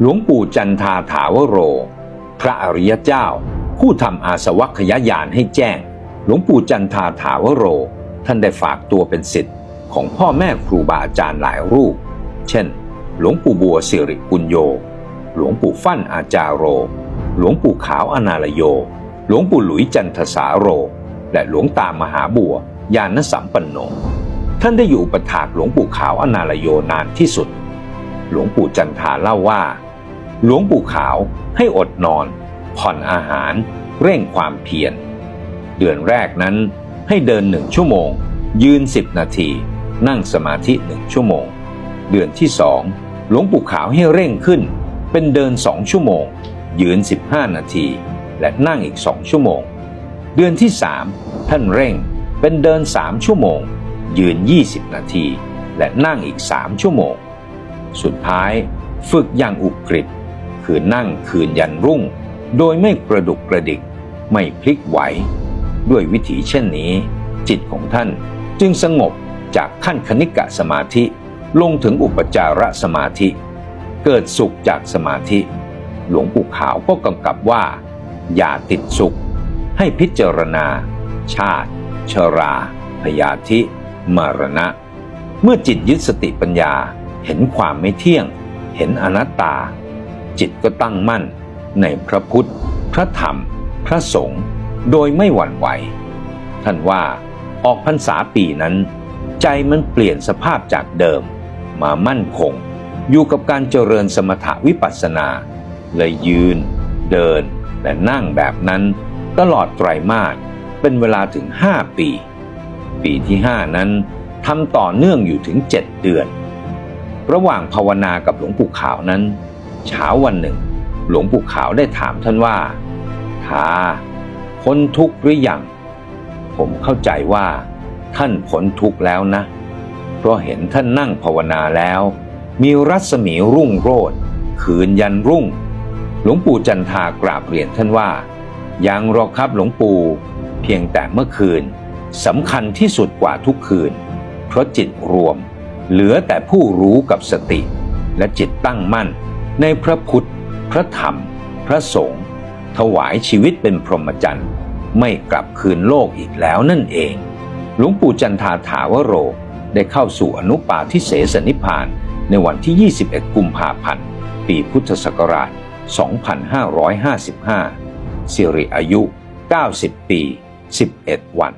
หลวงปู่จันทาถาวโร พระอริยเจ้า ผู้ทำอาสวัคยายานให้แจ้ง หลวงปู่จันทาถาวโร ท่านได้ฝากตัวเป็นศิษย์ของพ่อแม่ครูบาอาจารย์หลายรูป เช่น หลวงปู่บัวสิริปุญโย หลวงปู่ฟั่นอาจารโร หลวงปู่ขาวอนาลโย หลวงปู่หลุยจันทสาโร และหลวงตามหาบัวยานสัมปันโน ท่านได้อยู่อุปถากหลวงปู่ขาวอนาลโยนานที่สุด หลวงปู่จันทาเล่าว่า หลวงปู่ขาวให้อดนอน ผ่อนอาหาร เร่งความเพียร เดือนแรกนั้นให้เดินหนึ่งชั่วโมง ยืนสิบนาที นั่งสมาธิหนึ่งชั่วโมง เดือนที่สองหลวงปู่ขาวให้เร่งขึ้น เป็นเดินสองชั่วโมง ยืน 15 นาที และนั่งอีกสองชั่วโมง เดือนที่สามท่านเร่งเป็นเดินสามชั่วโมง ยืน 20 นาที และนั่งอีกสามชั่วโมง สุดท้ายฝึกอย่างอุกฤษ คือนั่งคืนยันรุ่ง โดยไม่กระดุกกระดิก ไม่พลิกไหว ด้วยวิถีเช่นนี้ จิตของท่านจึงสงบจากขั้นคณิกะสมาธิ ลงถึงอุปจารสมาธิ เกิดสุขจากสมาธิ หลวงปู่ขาวก็กำกับว่า อย่าติดสุข ให้พิจารณา ชาติ ชรา พยาธิมรณะ เมื่อจิตยึดสติปัญญาเห็นความไม่เที่ยง เห็นอนัตตา จิตก็ตั้งมั่นในพระพุทธ พระธรรม พระสงฆ์โดยไม่หวั่นไหว ท่านว่าออกพรรษาปีนั้น ใจมันเปลี่ยนสภาพจากเดิม มามั่นคง อยู่กับการเจริญสมถวิปัสสนา เลยยืน เดินและนั่งแบบนั้น ตลอดไตรมาสเป็นเวลาถึง 5 ปี ปีที่ 5 นั้นทำต่อเนื่องอยู่ถึง 7 เดือน ระหว่างภาวนากับหลวงปู่ขาวนั้น เช้าวันหนึ่ง หลวงปู่ขาวได้ถามท่านว่าทาพ้นทุกข์หรือยังผมเข้าใจว่าท่านพ้นทุกข์แล้วนะ เพราะเห็นท่านนั่งภาวนาแล้ว มีรัศมีรุ่งโรจน์คืนยันรุ่ง หลวงปู่จันทากราบเรียนท่านว่า ยังรอครับหลวงปู่ เพียงแต่เมื่อคืนสำคัญที่สุดกว่าทุกคืน เพราะจิตรวม เหลือแต่ผู้รู้กับสติ และจิตตั้งมั่น ในพระพุทธ พระธรรม พระสงฆ์ถวายชีวิตเป็นพรหมจรรย์ไม่กลับคืนโลกอีกแล้วนั่นเอง หลวงปู่จันทาถาวโร ได้เข้าสู่อนุปาทิเสสนิพานในวันที่ 21 กุมภาพันธ์ ปีพุทธศักราช 2555 สิริอายุ 90 ปี 11 วัน